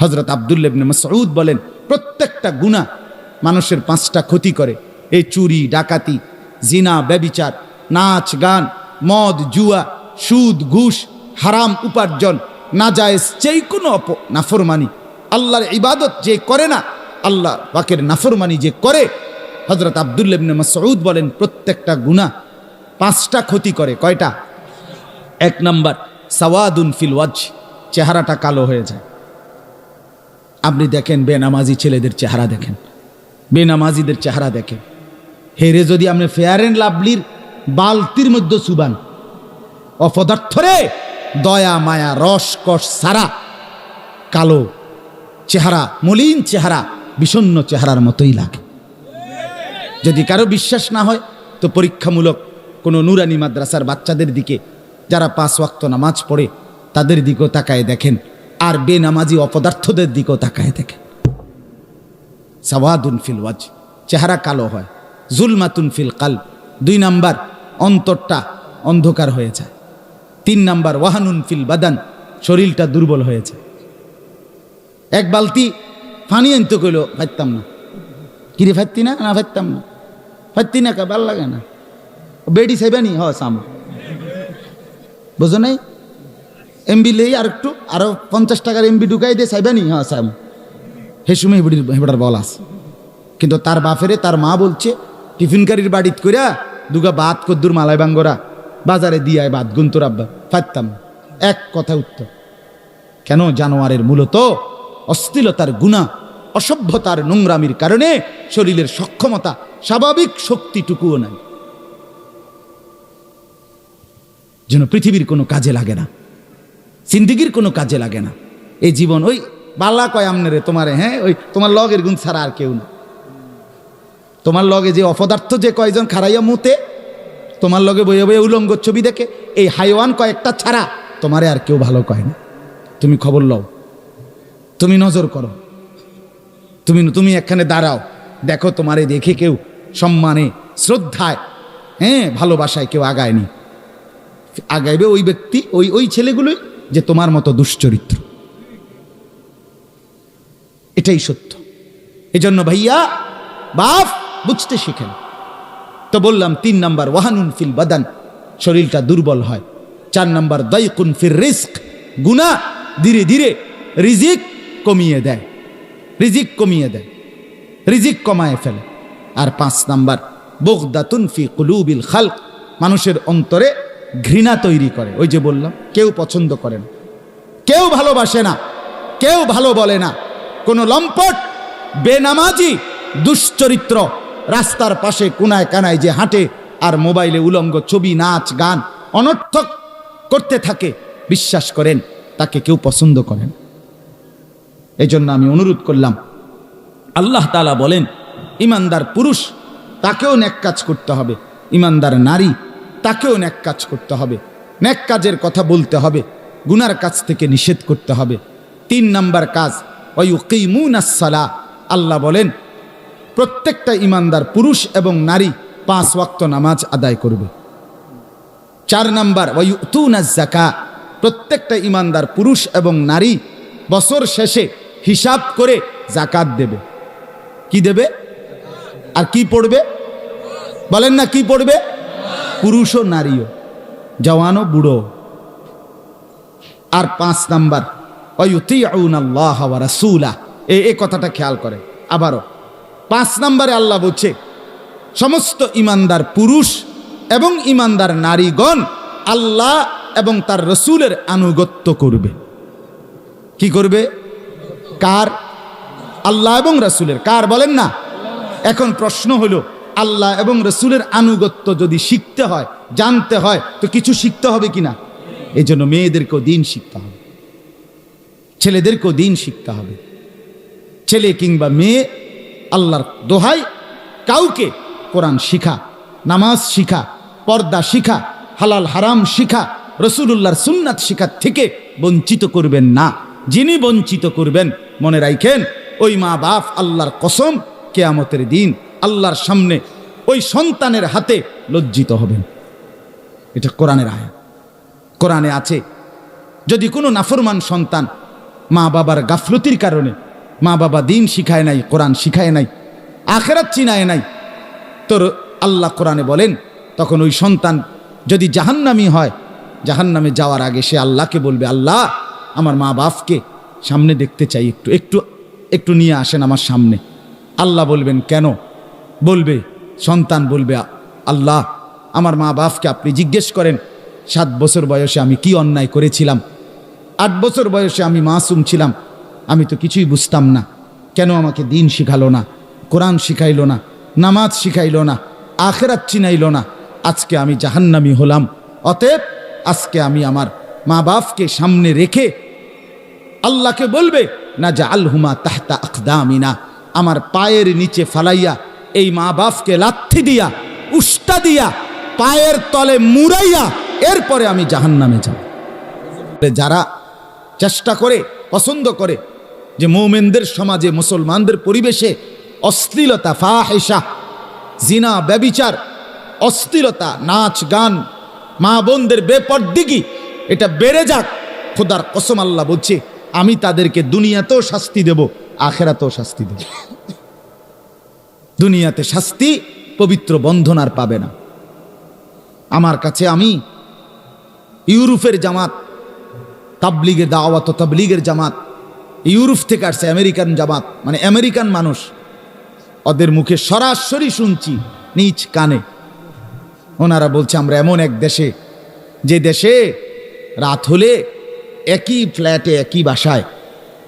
হজরত আবদুল্লেবনে মসউদ বলেন, প্রত্যেকটা গুণা মানুষের পাঁচটা ক্ষতি করে। এই চুরি, ডাকাতি, জিনা, ব্যবিচার, নাচ, গান, মদ, জুয়া, সুদ, ঘুষ, হারাম উপার্জন, নাজায়েজ যেই কোনো অপ, নাফরমানি। আল্লাহর ইবাদত যে করে না, আল্লাহ পাকের নাফরমানি যে করে হজরত আবদুল্লেবনে মসউদ বলেন, প্রত্যেকটা গুণা পাঁচটা ক্ষতি করে। কয়টা? এক নাম্বার, সাওয়াদুন ফিল ওয়াজ চেহারাটা কালো হয়ে যায়। আপনি দেখেন বেনামাজি ছেলেদের চেহারা দেখেন। বেনামাজিদের চেহারা দেখেন। হেরে যদি আপনি ফেয়ার অ্যান্ড লাভলির বালতির মধ্যে সুবান। অপদার্থরে দয়া, মায়া, রস, কষ, সারা। কালো চেহারা, মলিন চেহারা বিষণ্ণ চেহারার মতোই লাগে। যদি কারও বিশ্বাস না হয়, তো পরীক্ষামূলক কোনো নুরানি মাদ্রাসার বাচ্চাদের দিকে যারা পাঁচ ওয়াক্ত নামাজ পড়ে, তাদের দিকেও তাকায় দেখেন। আর বেনামাজি অপদার্থদের দিকেও তাকায় দেখেন সাওয়াদুন ফিল ওয়াজ, চেহারা কালো হয়, জুলমাতুন ফিল কাল দুই নাম্বার অন্তরটা অন্ধকার হয়ে যায়, তিন নাম্বার ওয়াহানুন ফিল বাদান, শরীরটা দুর্বল হয়েছে এক বালতি পানি আনতে কইল ফাইতাম না। কিরে ফাইতি না? না ফাইতাম না। ফাইতি না কা? ভালো লাগে না। বেডি সেবেনি হ, সাম। বুঝো নাই? এমবি লেই আর একটু আরও পঞ্চাশ টাকার এমবি ঢুকাই দিয়ে সাইবানি হ্যাঁ সাম হে সময় হেবড়ির বল আছে। কিন্তু তার বাফেরে তার মা বলছে, টিফিনকারীর বাড়িত কইরা দুগা বাত কদ্দুর, মালাই বাঙ্গরা বাজারে দিয়ায় বাদ গুন্তর আব্বা ফাইতাম। এক কথা উত্তর। কেন জানোয়ারের মূলত অস্থিলতার গুণা, অসভ্যতার নোংরামির কারণে শরীরের সক্ষমতা স্বাভাবিক শক্তিটুকুও নাই। যেন পৃথিবীর কোনো কাজে লাগে না। জিন্দিগির কোনো কাজে লাগে না। এই জীবন ওই বাল্লা কয় আমনে রে তোমারে হ্যাঁ? ওই তোমার লগের গুণ ছাড়া আর কেউ না। তোমার লগে যে অপদার্থ যে কয়জন খারাইয়া মুতে, তোমার লগে বইয়ে বইয়ে উলঙ্গ ছবি দেখে, এই হাইওয়ান কয়েকটা ছাড়া তোমারে আর কেউ ভালো কয় না। তুমি খবর লও। তুমি নজর করো। তুমি তুমি এখানে দাঁড়াও। দেখো তোমারে দেখে কেউ সম্মানে, শ্রদ্ধায় হ্যাঁ? ভালোবাসায় কেউ আগায়নি। আগাইবে ওই ব্যক্তি, ওই ওই ছেলেগুলোই যে তোমার মতো দুশ্চরিত্র। এটাই সত্য। এজন্য ভাইয়া বাপ বুঝতে শিখেন। তো বললাম, তিন নাম্বার, ওয়াহানুন ফিল বাদান, শরীরটা দুর্বল হয়। চার নাম্বার দয়কুন ফির রিস্ক গুনা ধীরে ধীরে রিজিক কমিয়ে দেয়। রিজিক কমিয়ে দেয়। রিজিক কমায় ফেলে। আর পাঁচ নাম্বার, বগদাতুন ফি কুলুবিল খালক, মানুষের অন্তরে ঘৃণা তৈরি করে। ওই যে বললাম, কেউ পছন্দ করে না। কেউ ভালোবাসে না, কেউ ভালো বলে না। কোনো লম্পট, বেনামাজি, দুশ্চরিত্র রাস্তার পাশে কোনায় কানায় যে হাঁটে আর মোবাইলে উলঙ্গ ছবি, নাচ, গান অনর্থক করতে থাকে, বিশ্বাস করেন, তাকে কেউ পছন্দ করেন এই জন্য আমি অনুরোধ করলাম, আল্লাহ তালা বলেন, ইমানদার পুরুষ, তাকেও ন্যাক কাজ করতে হবে। ইমানদার নারী তাকেও ন্যাক কাজ করতে হবে। ন্যাক কাজের কথা বলতে হবে। গুনার কাজ থেকে নিষেধ করতে হবে। তিন নাম্বার কাজ ওয়ুকিমুনাসালা আল্লাহ বলেন, প্রত্যেকটা ইমানদার পুরুষ এবং নারী পাঁচ ওয়াক্ত নামাজ আদায় করবে। চার নাম্বার জাকা প্রত্যেকটা ইমানদার পুরুষ এবং নারী বছর শেষে হিসাব করে জাকাত দেবে। কি দেবে? আর কি পড়বে? বলেন না কি পড়বে? পুরুষ ও নারীও জওয়ানও বুড়ো। আর পাঁচ নাম্বার আল্লাহ এ এ কথাটা খেয়াল করে। আবারও, পাঁচ নাম্বারে আল্লাহ বলছে, সমস্ত ইমানদার পুরুষ এবং ইমানদার নারীগণ আল্লাহ এবং তার রসুলের আনুগত্য করবে। কি করবে? কার? আল্লাহ এবং রসুলের। কার বলেন না? এখন প্রশ্ন হলো আল্লাহ এবং রসুলের আনুগত্য যদি শিখতে হয়, জানতে হয়, তো কিছু শিখতে হবে কিনা? এই জন্য মেয়েদেরকেও দিন শিখতে হবে। ছেলেদেরকেও দিন শিখতে হবে। ছেলে কিংবা মেয়ে আল্লাহর দোহাই, কাউকে কোরআন শিখা, নামাজ শিখা, পর্দা শিখা, হালাল হারাম শিখা রসুল্লাহর সুন্নাত শিখার থেকে বঞ্চিত করবেন না। যিনি বঞ্চিত করবেন, মনে রাখেন ওই মা বাপ আল্লাহর কসম, কেয়ামতের দিন আল্লাহর সামনে ওই সন্তানের হাতে লজ্জিত হবেন। এটা কোরআনের আয়া কোরআনে আছে, যদি কোনো নাফরমান সন্তান মা বাবার গাফলতির কারণে মা বাবা দিন শিখায় নাই, কোরআন শিখায় নাই, আখেরাত চিনায় নাই তোর আল্লাহ কোরআনে বলেন, তখন ওই সন্তান যদি জাহান্নামি হয়, জাহান্নামে যাওয়ার আগে সে আল্লাহকে বলবে, আল্লাহ, আমার মা বাপকে সামনে দেখতে চাই, একটু একটু একটু নিয়ে আসেন আমার সামনে। আল্লাহ বলবেন, কেন? বলবে, সন্তান বলবে, আল্লাহ, আমার মা বাপকে আপনি জিজ্ঞেস করেন, সাত বছর বয়সে আমি কি অন্যায় করেছিলাম? আট বছর বয়সে আমি মাসুম ছিলাম। আমি তো কিছুই বুঝতাম না। কেন আমাকে দিন শিখালো না? কোরআন শিখাইলো না? নামাজ শিখাইলো না? আখেরাত চিনাইল না? আজকে আমি জাহান্নামি হলাম। অতএব আজকে আমি আমার মা বাপকে সামনে রেখে আল্লাহকে বলবে না যা আলহুমা তাহতা আখদামিনা আমার পায়ের নিচে ফালাইয়া এই মা বাপকে লাথি দিয়া, উষ্টা দিয়া, পায়ের তলে মুড়াইয়া এরপরে আমি জাহান্নামে যাব। যারা চেষ্টা করে, পছন্দ করে যে মৌমেনদের সমাজে, মুসলমানদের পরিবেশে অশ্লীলতা ফাহেসা জিনা, ব্যবিচার, অশ্লীলতা, নাচ, গান, মা বোনদের বেপরদিগি, এটা বেড়ে যাক। খোদার কসম আল্লাহ বলছে, আমি তাদেরকে দুনিয়াতেও শাস্তি দেব, আখেরাতেও শাস্তি দেব। দুনিয়াতে শাস্তি পবিত্র বন্ধন আর পাবে না। আমার কাছে আমি ইউরোপের জামাত, তাবলিগের দাওয়াত তাবলিগের জামাত, ইউরোপ থেকে আসছে আমেরিকান জামাত মানে আমেরিকান মানুষ, ওদের মুখে সরাসরি শুনছি, নিজ কানে। ওনারা বলছে, আমরা এমন এক দেশে, যে দেশে রাত হলে একই ফ্ল্যাটে, একই বাসায়,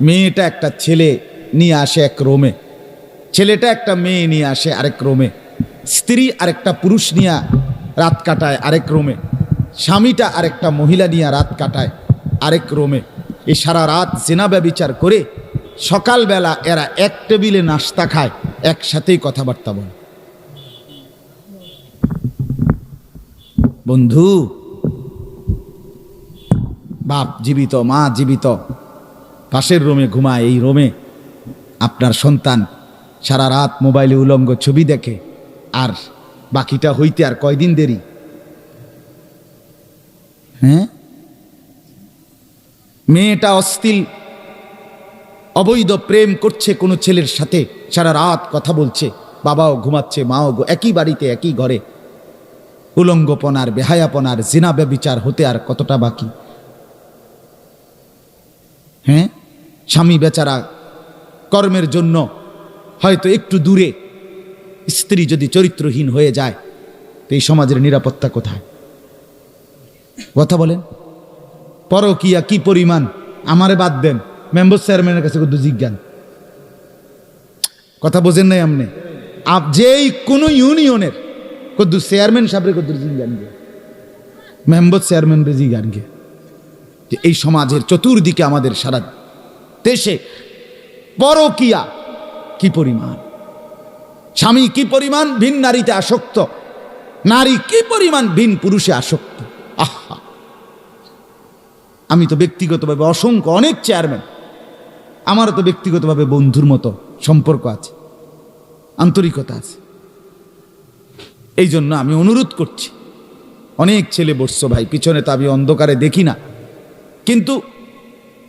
মেয়েটা একটা ছেলে নিয়ে আসে এক রোমে। ছেলেটা একটা মেয়ে নিয়ে আসে আরেক রোমে। স্ত্রী আরেকটা পুরুষ নিয়ে রাত কাটায় আরেক রোমে। স্বামীটা আরেকটা মহিলা নিয়ে রাত কাটায় আরেক রোমে। এ সারা রাত জেনা ব্যবিচার করে সকালবেলা এরা এক টেবিলে নাস্তা খায়, একসাথেই কথাবার্তা বলে। বন্ধু, বাপ জীবিত, মা জীবিত, পাশের রোমে ঘুমায়, এই রোমে আপনার সন্তান সারা রাত মোবাইলে উলঙ্গ ছবি দেখে, আর বাকিটা হইতে আর কয়দিন দেরি? হ্যাঁ? মেয়েটা অস্থিল, অবৈধ প্রেম করছে কোনো ছেলের সাথে, সারা রাত কথা বলছে, বাবাও ঘুমাচ্ছে, মাও একই বাড়িতে, একই ঘরে। উলঙ্গপনার, বেহায়াপনার, জিনা ব্যবিচার হতে আর কতটা বাকি? হ্যাঁ? স্বামী বেচারা কর্মের জন্য হয়তো একটু দূরে। স্ত্রী যদি চরিত্রহীন হয়ে যায়, তো এই সমাজের নিরাপত্তা কোথায়? কথা বলেন। পরকিয়া কি পরিমাণ? আমারে বাদ দেন। মেম্বার চেয়ারম্যানের কাছে কত জিজ্ঞান। কথা বোঝেন নাই আপনি? আপ যেই কোনো ইউনিয়নের কদ্দু চেয়ারম্যান সাহেবের কদ্দুর জিজ্ঞান গে। মেম্বার চেয়ারম্যান রে জিজ্ঞান গে যে এই সমাজের চতুর্দিকে আমাদের সারা দেশে পরকিয়া কি পরিমাণ? স্বামী কি পরিমাণ ভিন নারীতে আসক্ত? নারী কি পরিমাণ ভিন পুরুষে আসক্ত? আহা! আমি তো ব্যক্তিগতভাবে অসংখ্য, অনেক চেয়ারম্যান আমারও তো ব্যক্তিগতভাবে বন্ধুর মতো সম্পর্ক আছে, আন্তরিকতা আছে। এই জন্য আমি অনুরোধ করছি, অনেক ছেলে বসছো ভাই, পিছনে তো আমি অন্ধকারে দেখি না। কিন্তু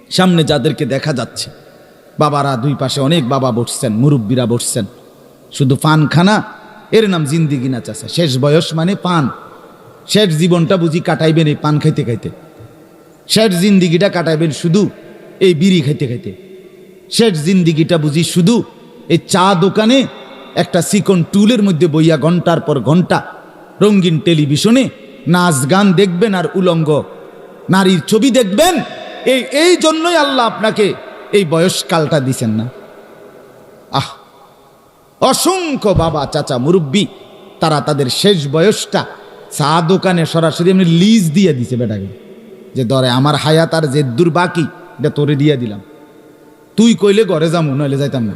সামনে যাদেরকে দেখা যাচ্ছে বাবারা দুই পাশে অনেক বাবা বসছেন, মুরব্বীরা বসছেন। শুধু পান খানা এর নাম জিন্দিগি না চাষা শেষ বয়স মানে পান। শেষ জীবনটা বুঝি কাটাইবেন এই পান খাইতে খাইতে। শেষ জিন্দিগিটা কাটাইবেন শুধু এই বিড়ি খাইতে খাইতে। শেষ জিন্দিগিটা বুঝি শুধু এই চা দোকানে একটা সিকন টুলের মধ্যে বইয়া ঘণ্টার পর ঘণ্টা রঙিন টেলিভিশনে নাচ গান দেখবেন আর উলঙ্গ নারীর ছবি দেখবেন। এই এই জন্যই আল্লাহ আপনাকে এই বয়সকালটা দিছেন না। আহ, অসংখ্য বাবা, চাচা, মুরব্বী, তারা তাদের শেষ বয়সটা চা দোকানে সরাসরি এমনি লিজ দিয়ে দিছে বেটাকে। যে ধরে আমার হায়াত আর যে দূর বাকি, এটা তোরে দিয়ে দিলাম। তুই কইলে ঘরে যামু, নইলে যাইতাম না।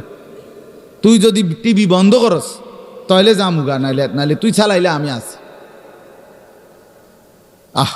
তুই যদি টিভি বন্ধ করস তাহলে যামু গা, নাইলে নাইলে তুই চালাইলে আমি আছি। আহ